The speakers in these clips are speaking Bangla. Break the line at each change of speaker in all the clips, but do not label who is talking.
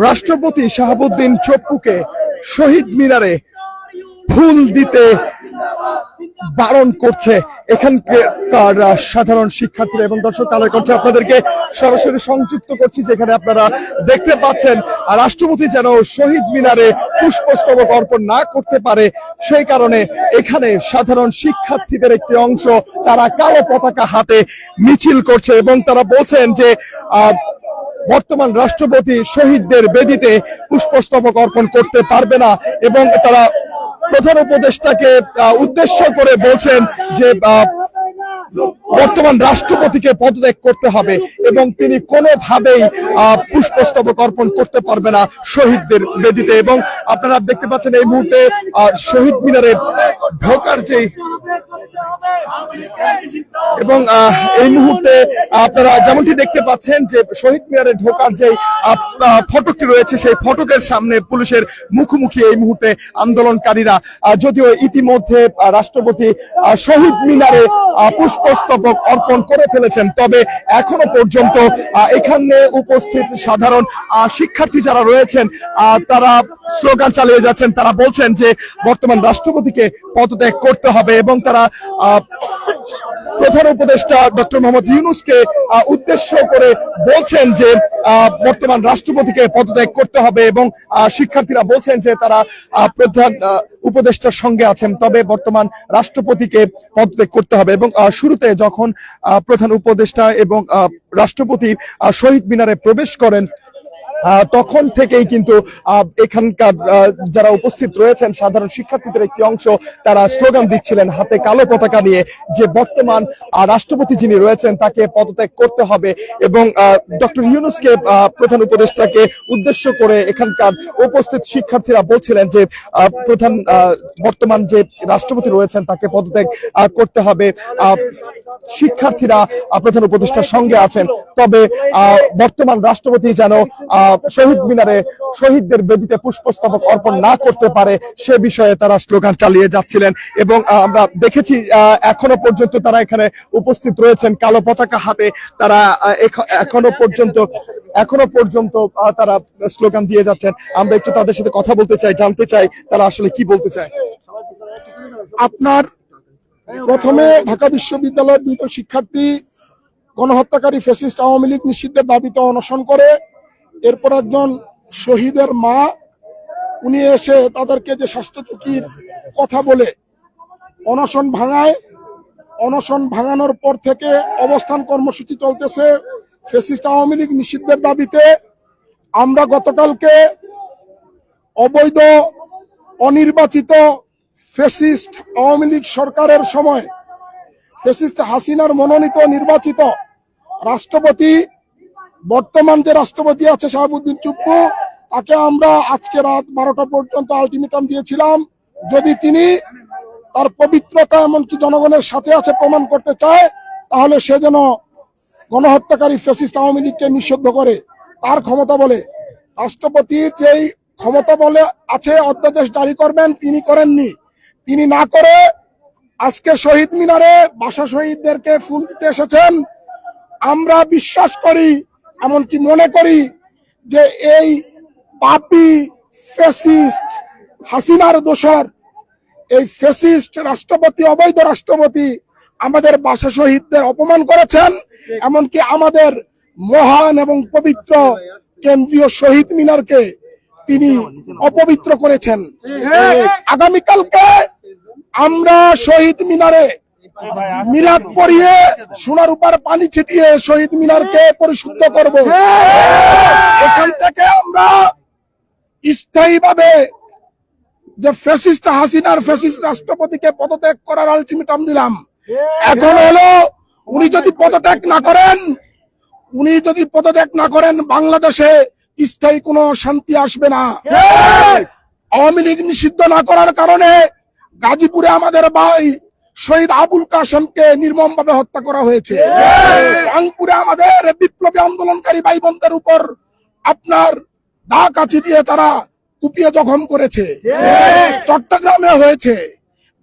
রাষ্ট্রপতি শাহাবুদ্দিন চপ্পুকে শহীদ মিনারে ফুল দিতে বারণ করছে। এখানকার সাধারণ শিক্ষার্থীরা এবং দর্শক কালের করছে আপনাদেরকে সরাসরি সংযুক্ত করছি, যেখানে আপনারা দেখতে পাচ্ছেন রাষ্ট্রপতি যেন শহীদ মিনারে পুষ্পস্তবক অর্পণ না করতে পারে, সেই কারণে এখানে সাধারণ শিক্ষার্থীদের একটি অংশ তারা কালো পতাকা হাতে মিছিল করছে এবং তারা বলছেন যে বর্তমান রাষ্ট্রপতি শহীদদের বেদিতে পুষ্পস্তবক অর্পণ করতে পারবে না এবং তারা প্রধান উপদেষ্টাকে উদ্দেশ্য করে বলছেন যে বর্তমান রাষ্ট্রপতিকে পদত্যাগ করতে হবে এবং তিনি কোনোভাবেই পুষ্পস্তবক অর্পণ করতে পারবে না শহীদদের বেদিতে। এবং আপনারা দেখতে পাচ্ছেন এই মুহূর্তে শহীদ মিনারে ঢোকার যে এবং এই মুহূর্তে আপনারা যেমনটি দেখতে পাচ্ছেন যে শহীদ মিনারে ঢোকার যে ফটকটি রয়েছে, সেই ফটকের সামনে পুলিশের মুখোমুখি এই মুহূর্তে আন্দোলনকারীরা যদিও ইতিমধ্যে রাষ্ট্রপতি শহীদ মিনারে পুষ্পস্তবক অর্পণ করে ফেলেছেন, তবে এখনও পর্যন্ত এখানে উপস্থিত সাধারণ শিক্ষার্থী যারা রয়েছেন তারা স্লোগান চালিয়ে যাচ্ছেন, তারা বলছেন যে বর্তমান রাষ্ট্রপতিকে পদত্যাগ করতে হবে এবং তারা প্রধান উপদেষ্টা ডক্টর মোহাম্মদ ইউনুসকে উদ্দেশ্য করে বলছেন যে বর্তমান রাষ্ট্রপতিকে পদত্যাগ করতে হবে এবং শিক্ষার্থীরা বলছেন যে তারা প্রধান উপদেষ্টার সঙ্গে আছেন, তবে বর্তমান রাষ্ট্রপতিকে পদত্যাগ করতে হবে এবং শুরুতে যখন প্রধান উপদেষ্টা এবং রাষ্ট্রপতি শহীদ মিনারে প্রবেশ করেন তখন থেকেই কিন্তু এখানকার যারা উপস্থিত রয়েছেন সাধারণ শিক্ষার্থীদের একটি অংশ তারা স্লোগান দিচ্ছিলেন হাতে কালো পতাকা নিয়ে যে বর্তমান রাষ্ট্রপতি যিনি রয়েছেন তাকে পদত্যাগ করতে হবে এবং ডক্টর ইউনুসকে প্রধান উপদেষ্টাকে উদ্দেশ্য করে এখানকার উপস্থিত শিক্ষার্থীরা বলছিলেন যে প্রধান বর্তমান যে রাষ্ট্রপতি রয়েছেন তাকে পদত্যাগ করতে হবে। শিক্ষার্থীরা প্রধান উপদেষ্টার সঙ্গে আছেন। তবে বর্তমান রাষ্ট্রপতি যেন আহ, শহীদ মিনারে শহীদদের বেদিতে পুষ্পস্তবক অর্পণ না করতে পারে সে বিষয়ে তারা স্লোগান চালিয়ে যাচ্ছিলেন এবং আমরা দেখেছি এখনও পর্যন্ত তারা এখানে উপস্থিত রয়েছেন কালো পতাকা হাতে। তারা এখনও পর্যন্ত এখনও পর্যন্ত তারা স্লোগান দিয়ে যাচ্ছেন। আমরা একটু তাদের সাথে কথা বলতে চাই, জানতে চাই তারা আসলে কি বলতে চায়।
আপনার প্রথমে ঢাকা বিশ্ববিদ্যালয়ের দুইজন শিক্ষার্থী গণহত্যাকারী ফেসিস্ট আওয়ামী লীগ নিষিদ্ধের দাবিতে অনশন করে। এরপর একজন শহীদের মা, উনি এসে তাদেরকে যে স্বাস্থ্য ঝুঁকির কথা বলে, অনশন ভাঙায়, অনশন ভাঙানোর পর থেকে অবস্থান কর্মসূচি চলতেছে ফেসিস্ট আওয়ামী লীগ নিষিদ্ধের দাবিতে। আমরা গতকালকে অবৈধ, অনির্বাচিত ফেসিস্ট আওয়ামী লীগ সরকারের সময় ফেসিস্ট হাসিনার মনোনীত নির্বাচিত রাষ্ট্রপতি বর্তমান যে রাষ্ট্রপতি আছে শাহাবুদ্দিন চুপ্পু, তাকে আমরা আজকে রাত বারোটা পর্যন্ত আলটিমেটাম দিয়েছিলাম। যদি তিনি তার পবিত্রতা এমনকি জনগণের সাথে আছে প্রমাণ করতে চায়, তাহলে সে যেন গণহত্যাকারী ফেসিস্ট আওয়ামী লীগকে নিষিদ্ধ করে। তার ক্ষমতা বলে। রাষ্ট্রপতির যেই ক্ষমতা বলে আছে, অধ্যাদেশ জারি করবেন, তিনি করেননি। তিনি না করে আজকে শহীদ মিনারে বাসা শহীদদেরকে ফুল দিতে এসেছেন। আমরা বিশ্বাস করি এমনকি মনে করি যে এই পাপি ফেসিস্ট হাসিনার দোষর এই ফেসিস্ট রাষ্ট্রপতি অবৈধ রাষ্ট্রপতি আমাদের বাসা শহীদদের অপমান করেছেন এমনকি আমাদের মহান এবং পবিত্র কেন্দ্রীয় শহীদ মিনারকে তিনি অপবিত্র করেছেন। আগামীকালকে আমরা শহীদ মিনারে মিলাদ পরিয়ে সোনার উপর পানি ছিটিয়ে শহীদ মিনারকে পরিশুদ্ধ করব। এখান থেকে আমরা স্থায়ীভাবে যে ফ্যাসিস্ট হাসিনার ফ্যাসিস্ট রাষ্ট্রপতিকে পদত্যাগ করার আলটিমেটাম দিলাম। এখন হলো উনি যদি পদত্যাগ না করেন উনি যদি পদত্যাগ না করেন বাংলাদেশে স্থায়ী কোনো শান্তি আসবে না। আওয়ামী লীগ নিষিদ্ধ না করার কারণে গাজীপুরে আমাদের ভাই শহীদ আবুল কাসেমকে নির্মম ভাবে হত্যা করা হয়েছে। রংপুরে আমাদের বিপ্লবী আন্দোলনকারী ভাই বোনদের উপর আপনার দা কাছি দিয়ে তারা কুপিয়ে জখম করেছে। চট্টগ্রামে হয়েছে।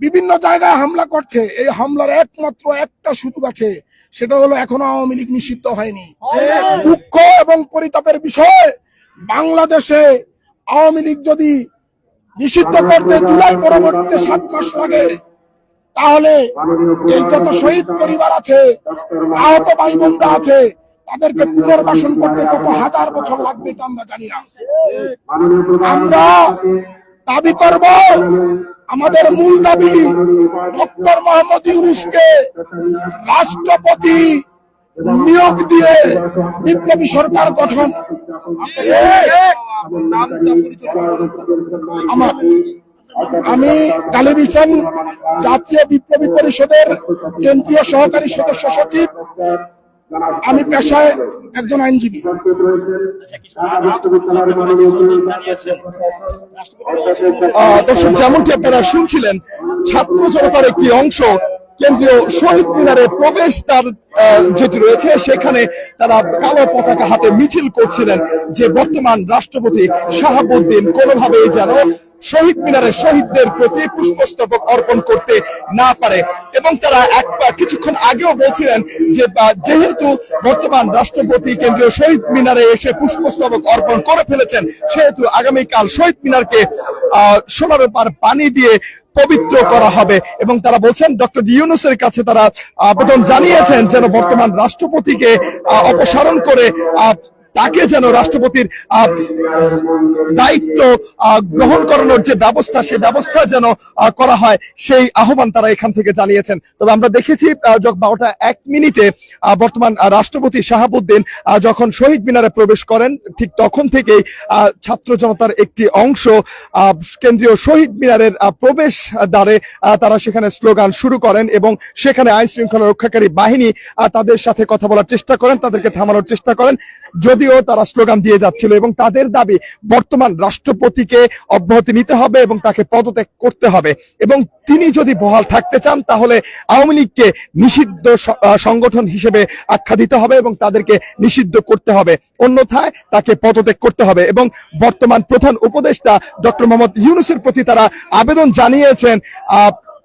বিভিন্ন জায়গায় হামলা করছে। এই হামলার একমাত্র একটা সুযোগ আছে, সেটা হলো এখনও আওয়ামী লীগ নিষিদ্ধ হয়নি। দুঃখ এবং পরিতাপের বিষয়, বাংলাদেশে আওয়ামী লীগ যদি নিষিদ্ধ করতে জুলাই পরবর্তীতে সাত মাস লাগে তাহলে এই যত শহীদ পরিবার আছে আহত ভাই বোনরা আছে তাদেরকে পুনর্বাসন করতে কত হাজার বছর লাগবে এটা আমরা জানি না। আমরা দাবি করব আমাদের মূল দাবি ডক্টর মোহাম্মদ ইউনুসকে রাষ্ট্রপতি নিয়োগ দিয়ে বিপ্লবী সরকার গঠন। আমার আমি গালিব জাতীয় বিপ্লবী পরিষদের কেন্দ্রীয় সহকারী সদস্য সচিব। আমি পেশায় একজন আইনজীবী।
দর্শক যেমনটি আপনারা শুনছিলেন ছাত্র জনতার একটি অংশ কেন্দ্রীয় শহীদ মিনারে প্রবেশ আহ, যেটি রয়েছে সেখানে তারা কালো পতাকা হাতে মিছিল করছিলেন যে বর্তমান রাষ্ট্রপতি শাহাবুদ্দিন কোনোভাবেই যেন শহীদ মিনারে শহীদদের প্রতি পুষ্পস্তবক অর্পণ করতে না পারে। এবং তারা এক কিছুক্ষণ আগেও বলছিলেন যে যেহেতু বর্তমান রাষ্ট্রপতি কেন্দ্রীয় শহীদ মিনারে এসে পুষ্পস্তবক অর্পণ করে ফেলেছেন, সেহেতু আগামীকাল শহীদ মিনারকে আহ সোনার পার পানি দিয়ে পবিত্র করা হবে। এবং তারা বলছেন, ডক্টর ইউনুসের কাছে তারা আবেদন জানিয়েছেন যেন বর্তমান রাষ্ট্রপতিকে অপসারণ করে তাকে যেন রাষ্ট্রপতির দায়িত্ব গ্রহণ করানোর যে ব্যবস্থা সেই ব্যবস্থা যেন করা হয়, সেই আহ্বান তারা এখান থেকে জানিয়েছেন। তবে আমরা দেখেছি বারোটা এক মিনিটে বর্তমান রাষ্ট্রপতি শাহাবুদ্দিন যখন শহীদ মিনারে প্রবেশ করেন, ঠিক তখন থেকেই ছাত্র জনতার একটি অংশ কেন্দ্রীয় শহীদ মিনারের প্রবেশ দ্বারে তারা সেখানে স্লোগান শুরু করেন এবং সেখানে আইন শৃঙ্খলা রক্ষাকারী বাহিনী তাদের সাথে কথা বলার চেষ্টা করেন, তাদেরকে থামানোর চেষ্টা করেন। যদিও তারা স্লোগান দিয়ে যাচ্ছিল এবং তাদের দাবি বর্তমান রাষ্ট্রপতিকে অব্যাহতি নিতে হবে এবং তাকে পদত্যাগ করতে হবে। এবং তিনি যদি বহাল থাকতে চান, তাহলে আওয়ামী লীগকে নিষিদ্ধ সংগঠন হিসেবে আখ্যা দিতে হবে এবং তাদেরকে নিষিদ্ধ করতে হবে। অন্যথায় তাকে পদত্যাগ করতে হবে এবং বর্তমান প্রধান উপদেষ্টা ডক্টর মোহাম্মদ ইউনুসের প্রতি তারা আবেদন জানিয়েছেন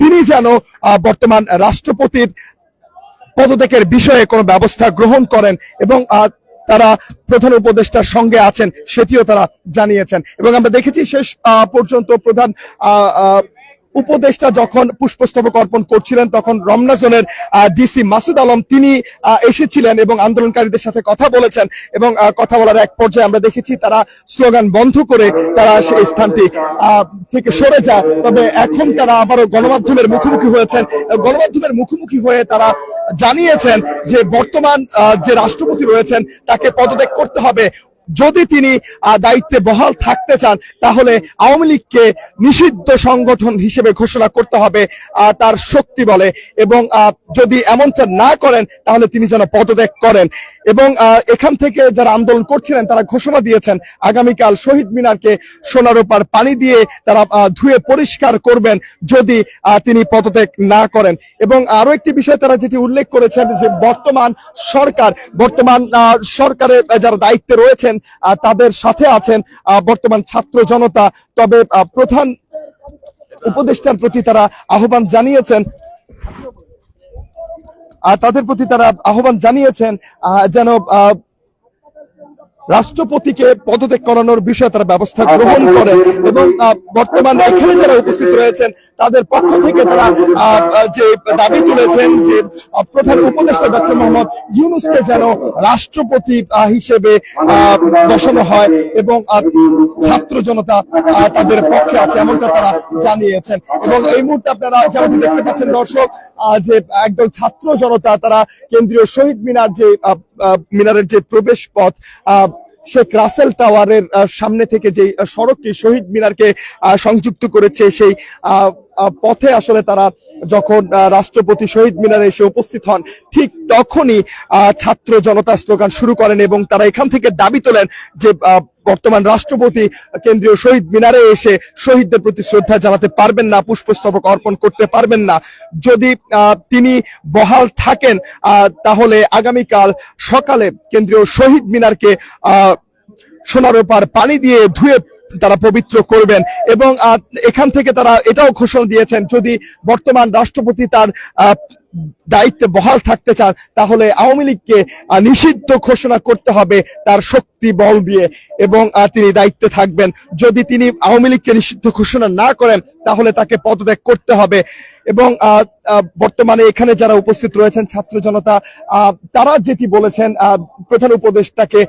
তিনি যেন বর্তমান রাষ্ট্রপতির পদত্যাগের বিষয়ে কোনো ব্যবস্থা গ্রহণ করেন এবং তারা প্রধান উপদেষ্টার সঙ্গে আছেন সেটিও তারা জানিয়েছেন। এবং আমরা দেখেছি শেষ পর্যন্ত প্রধান উপদেষ্টা যখন পুষ্পস্তবক অর্পণ করছিলেন, তখন রমনা জোনের ডিসি মাসুদ আলম তিনি এসেছিলেন এবং আন্দোলনকারীদের সাথে কথা বলেছেন এবং কথা বলার এক পর্যায়ে আমরা দেখেছি তারা স্লোগান বন্ধ করে তারা সেই স্থানটি থেকে সরে যায়। তবে এখন তারা আবারও গণমাধ্যমের মুখোমুখি হয়েছেন। গণমাধ্যমের মুখোমুখি হয়ে তারা জানিয়েছেন যে বর্তমান যে রাষ্ট্রপতি রয়েছেন, তাকে পদত্যাগ করতে হবে। যদি তিনি দায়িত্বে বহাল থাকতে চান, তাহলে আওয়ামী লীগকে নিষিদ্ধ সংগঠন হিসেবে ঘোষণা করতে হবে তার শক্তি বলে। এবং যদি এমনটা না করেন, তাহলে তিনি যেন পদত্যাগ করেন। এবং এখান থেকে যারা আন্দোলন করছিলেন, তারা ঘোষণা দিয়েছেন, আগামীকাল শহীদ মিনারকে সোনার ওপার পানি দিয়ে তারা ধুয়ে পরিষ্কার করবেন যদি তিনি পদত্যাগ না করেন। এবং আরও একটি বিষয় তারা যেটি উল্লেখ করেছেন, যে বর্তমান সরকার, বর্তমান সরকারের যারা দায়িত্বে রয়েছেন তাদের সাথে আছেন বর্তমান ছাত্র জনতা। তবে প্রধান উপদেষ্টার প্রতি তারা আহ্বান জানিয়েছেন তাদের প্রতি তারা আহ্বান জানিয়েছেন যেন আহ, রাষ্ট্রপতিকে পদত্যাগ করানোর বিষয়ে তারা ব্যবস্থা গ্রহণ করে এবং আহ, বর্তমান এখানে যারা উপস্থিত রয়েছেন তাদের পক্ষ থেকে তারা যে দাবি তুলেছেন যে প্রধান উপদেষ্টা ডক্টর মোহাম্মদ ইউনুসকে যেন রাষ্ট্রপতি হিসেবে বসানো হয় এবং ছাত্র জনতা তাদের পক্ষে আছে এমনটা তারা জানিয়েছেন। এবং এই মুহূর্তে আপনারা যেমন দেখতে পাচ্ছেন দর্শক আহ, যে একদল ছাত্র জনতা তারা কেন্দ্রীয় শহীদ মিনার যে মিনারের যে প্রবেশ পথ আহ, শেখ রাসেল টাওয়ারের সামনে থেকে যে সড়কটি শহীদ মিনারকে সংযুক্ত করেছে, সেই পথে আসলে তারা যখন রাষ্ট্রপতি শহীদ মিনারে এসে উপস্থিত হন, ঠিক তখনই ছাত্র জনতা স্লোগান শুরু করেন এবং তারা এখান থেকে দাবি তোলেন যে বর্তমান রাষ্ট্রপতি কেন্দ্রীয় শহীদ মিনারে এসে শহীদদের প্রতি শ্রদ্ধা জানাতে পারবেন না, পুষ্পস্তবক অর্পণ করতে পারবেন না। যদি তিনি বহাল থাকেন তাহলে আগামীকাল সকালে কেন্দ্রীয় শহীদ মিনারকে সোনার ওপার পানি দিয়ে ধুয়ে তারা পবিত্র করবেন এবং এখান থেকে তারা এটাও ঘোষণা দিয়েছেন, যদি বর্তমান রাষ্ট্রপতি তার দায়িত্বে বহাল থাকতে চান, তাহলে আওয়ামী লীগকে নিষিদ্ধ ঘোষণা করতে হবে তার শক্তি বল দিয়ে এবং তিনি দায়িত্বে থাকবেন। যদি তিনি আওয়ামী লীগকে নিষিদ্ধ ঘোষণা না করেন, তাহলে তাকে পদত্যাগ করতে হবে। এবং বর্তমানে এখানে যারা উপস্থিত রয়েছেন ছাত্র জনতা তারা যেটি বলেছেন প্রধান উপদেষ্টাকে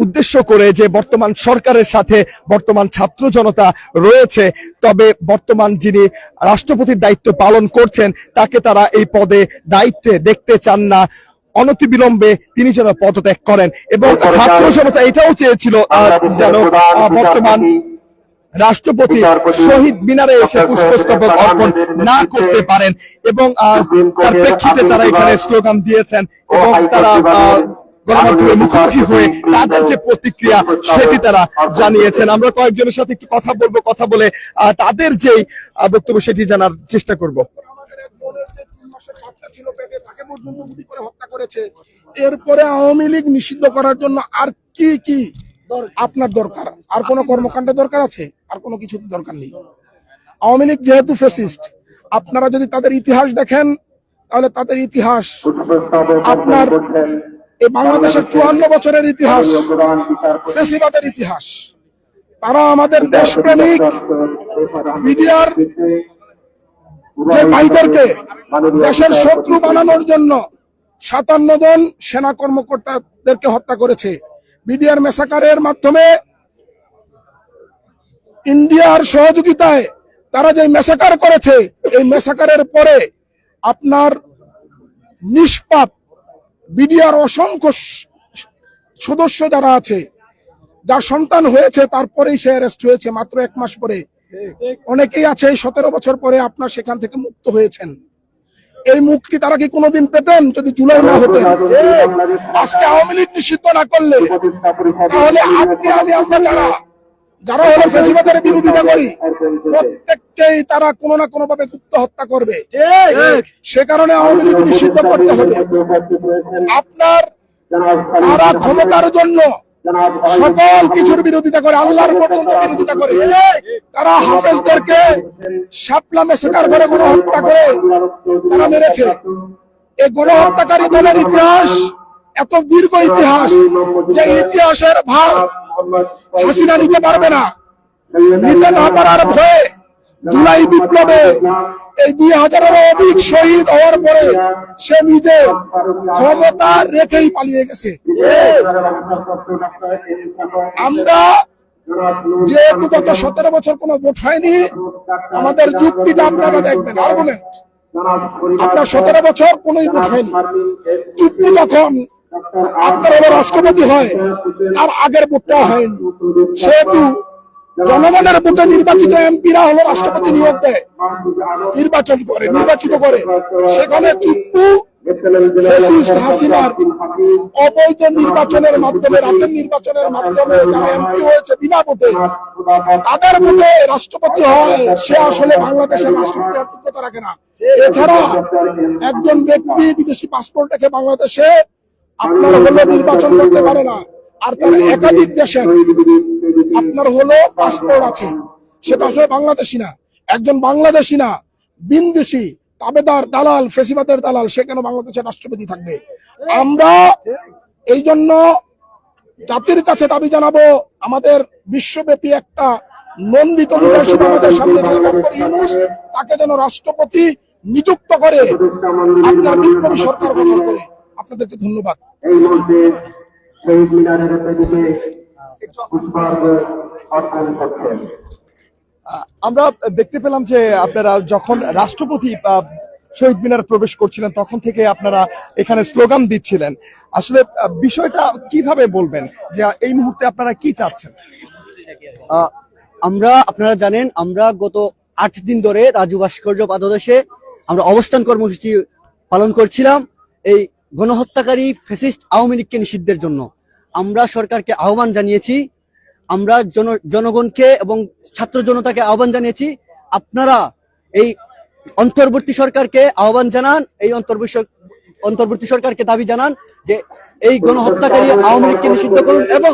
উদ্দেশ্য করে যে বর্তমান সরকারের সাথে বর্তমান ছাত্র জনতা রয়েছে তবে বর্তমান যিনি রাষ্ট্রপতির দায়িত্ব পালন করছেন তাকে তারা এই পদে দায়িত্বে দেখতে চান না। অনতিবিলম্বে তিনি যেন পদত্যাগ করেন এবং ছাত্র জনতা এটাও চেয়েছিল যেন বর্তমান রাষ্ট্রপতি শহীদ মিনারে এসে পুষ্পস্তবক অর্পণ না করতে পারেন এবং তার প্রেক্ষিতে তারা এখানে স্লোগান দিয়েছেন এবং তারা গণমাধ্যমের মুখোমুখি হয়ে তাদের যে প্রতিক্রিয়া সেটি তারা জানিয়েছেন। আমরা কয়েকজনের সাথে একটু কথা বলব কথা বলে তাদের যেই বক্তব্য সেটি জানার চেষ্টা করব।
আমাদের এক বোনের যে তিন মাসের বাচ্চা ছিল পেটে, তাকে পর্যন্ত গুলি করে হত্যা করেছে এরপরে আওয়ামী লীগ নিষিদ্ধ করার জন্য আর কি কি আপনার দরকার? আর কোনো কর্মকাণ্ডের দরকার আছে? আর কোনো কিছু দরকার নেই। আওয়ামী লীগ যেহেতু ফেসিস্ট আপনারা যদি তাদের ইতিহাস দেখেন তাহলে তাদের ইতিহাস আপনার এই বাংলাদেশের চুয়ান্ন বছরের ইতিহাস ইতিহাস। তারা আমাদের দেশপ্রেমিক মিডিয়ার যে ভাইদেরকে দেশের শত্রু বানানোর জন্য সাতান্ন জন সেনা কর্মকর্তাদেরকে হত্যা করেছে বিডিআর মেসাকারের মাধ্যমে ইন্ডিয়ার সহযোগিতায় তারা যে মেসাকার করেছে, এই মেসাকারের পরে আপনার নিষ্পাপ বিডিআর অসংখ্য সদস্য যারা আছে, যার সন্তান হয়েছে, তারপরেই সে অ্যারেস্ট হয়েছে মাত্র এক মাস পরে। অনেকেই আছে, সতেরো বছর পরে আপনার সেখান থেকে মুক্ত হয়েছেন। এই মুক্তি তারা কি কোনোদিন পেতেন? যদি জুলাই না হতেন। আজকে আওয়ামী লীগ নিষিদ্ধ না করলে, তাহলে আপনি আমি আমরা যারা যারা হলো ফেসিবাদের বিরোধিতা করি প্রত্যেককেই তারা কোনো না কোনো ভাবে গুপ্ত হত্যা করবে। সে কারণে আওয়ামী লীগ নিষিদ্ধ করতে হবে। আপনার তারা ক্ষমতার জন্য সকল কিছুর বিরোধিতা করে আল্লাহর পর্যন্ত বিরোধিতা করে। তারা হাফেজদেরকে শাপলা মেসেকার করে কোনো হত্যা করে তারা মেরেছে। এই গণহত্যাকারী দলের ইতিহাস এত দীর্ঘ ইতিহাস যে ইতিহাসের ভাগ হাসিনা নিতে পারবে না। নিতে না পারার ভয়ে জুলাই বিপ্লবে এই দুই হাজারের অধিক শহীদ হওয়ার পরে সে নিজে ক্ষমতা রেখেই পালিয়ে গেছে। আমরা যেহেতু গত সতেরো বছর কোনো ভোট হয়নি, আমাদের যুক্তিটা আপনারা দেখবেন। আর্গুমেন্ট আপনার সতেরো বছর কোন ভোট হয়নি। চুক্তি যখন আপনার হলো রাষ্ট্রপতি হয়, তার আগের ভোটটাও হয়নি। সেহেতু জনগণের ভোটে নির্বাচিত এমপিরা হলো রাষ্ট্রপতি নিয়োগ দেয়, নির্বাচন করে, নির্বাচিত করে। সেখানে হাসিনার অবৈধ নির্বাচনের মাধ্যমে, রাতের নির্বাচনের মাধ্যমে যারা এমপি হয়েছে বিনা ভোটে, তাদের ভোটে রাষ্ট্রপতি হয়, সে আসলে বাংলাদেশের রাষ্ট্রপতি হওয়ার যোগ্যতা রাখে না। এছাড়া একজন ব্যক্তি বিদেশি পাসপোর্ট রেখে বাংলাদেশে আপনার হলো নির্বাচন করতে পারে না, আর তার একাধিক দেশের আপনার হলো পাসপোর্ট আছে। সেটা বাংলাদেশি না, একজন বাংলাদেশি না, বিনদেশি, তাবেদার দালাল, ফেসিবাদের দালাল, সে কেন বাংলাদেশের রাষ্ট্রপতি থাকবে? আমরা এই জন্য জাতির কাছে দাবি জানাব, আমাদের বিশ্বব্যাপী একটা নন্দিত লিডারশিপ আমাদের সামনে ছিল তাকে যেন রাষ্ট্রপতি নিযুক্ত করে আপনার বিপ্লবী সরকার গঠন করে। আপনাদেরকে ধন্যবাদ।
এই মুহূর্তে শহীদ মিনারের দিকে পুষ্পার্ঘ অর্পণ করছেন।
আহ, আমরা দেখতে পেলাম যে আপনারা যখন রাষ্ট্রপতি আহ, শহীদ মিনার প্রবেশ করছিলেন তখন থেকে আপনারা এখানে স্লোগান দিচ্ছিলেন। আসলে বিষয়টা কীভাবে বলবেন যে এই মুহূর্তে আপনারা কি চাচ্ছেন?
আহ, আমরা আপনারা জানেন আমরা গত আট দিন ধরে রাজু ভাস্কর্য পাদদেশে আমরা অবস্থান কর্মসূচি পালন করছিলাম। এই গণহত্যাকারী ফেসিস্ট আওয়ামী লীগকে নিষিদ্ধের জন্য। আমরা সরকারকে আহ্বান জানিয়েছি, আমরা জন, জনগণকে এবং ছাত্র জনতাকে আহ্বান জানিয়েছি, আপনারা এই অন্তর্বর্তী সরকারকে আহ্বান জানান, এই অন্তর্বর্তী অন্তর্বর্তী সরকারকে দাবি জানান যে এই গণহত্যাকারী আওয়ামী লীগকে নিষিদ্ধ করুন এবং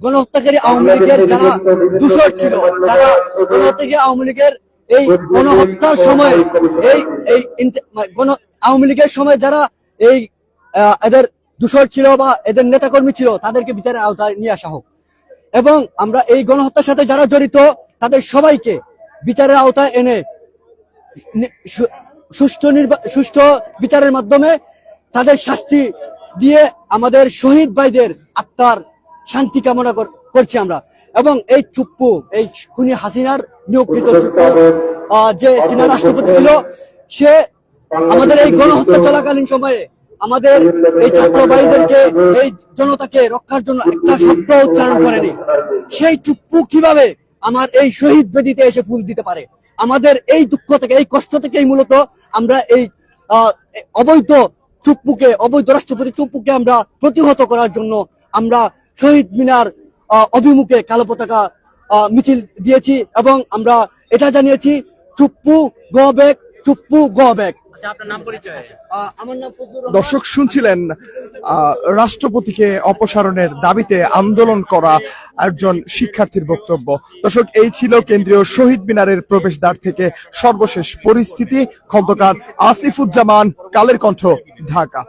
গণহত্যাকারী আওয়ামী লীগের যারা দূষর ছিল, যারা গণহত্যাকারী আওয়ামী লীগের এই গণহত্যার সময়, এই এই মানে গণ, আওয়ামী লীগের সময় যারা এই এদের দূষর ছিল বা এদের নেতাকর্মী ছিল তাদেরকে বিচারের আওতায় নিয়ে আসা হোক। এবং আমরা এই গণহত্যার সাথে যারা জড়িত তাদের সবাইকে বিচারের আওতায় এনে সুষ্ঠু সুষ্ঠু বিচারের মাধ্যমে তাদের শাস্তি দিয়ে আমাদের শহীদ ভাইদের আত্মার শান্তি কামনা কর- করছি আমরা। এবং এই চুপ্পু এই খুনি হাসিনার নিয়োগকৃত চুপ্পু যে কিনা রাষ্ট্রপতি ছিল সে আমাদের এই গণহত্যা চলাকালীন সময়ে আমাদের এই ছাত্র ভাইদেরকে এই জনতাকে রক্ষার জন্য একটা শব্দ উচ্চারণ করেনি। সেই চুপ্পু কীভাবে আমার এই শহীদ বেদিতে এসে ফুল দিতে পারে? আমাদের এই দুঃখ থেকে এই কষ্ট থেকেই মূলত আমরা এই অবৈধ চুপ্পুকে অবৈধ রাষ্ট্রপতি চুপ্পুকে আমরা প্রতিহত করার জন্য আমরা শহীদ মিনার অভিমুখে কালো পতাকা আহ, মিছিল দিয়েছি এবং আমরা এটা জানিয়েছি চুপ্পু গ ব্যাক চুপ্পু গ ব্যাক
আচ্ছা আপনার নাম পরিচয়?
আমার নাম ফজলুর রহমান।
দর্শক শুনছিলেন আহ, রাষ্ট্রপতিকে অপসারণের দাবিতে আন্দোলন করা একজন শিক্ষার্থীর বক্তব্য। দর্শক এই ছিল কেন্দ্রীয় শহীদ মিনারের প্রবেশদ্বার থেকে সর্বশেষ পরিস্থিতি। খন্দকার আসিফুজ্জামান কালের কণ্ঠ ঢাকা।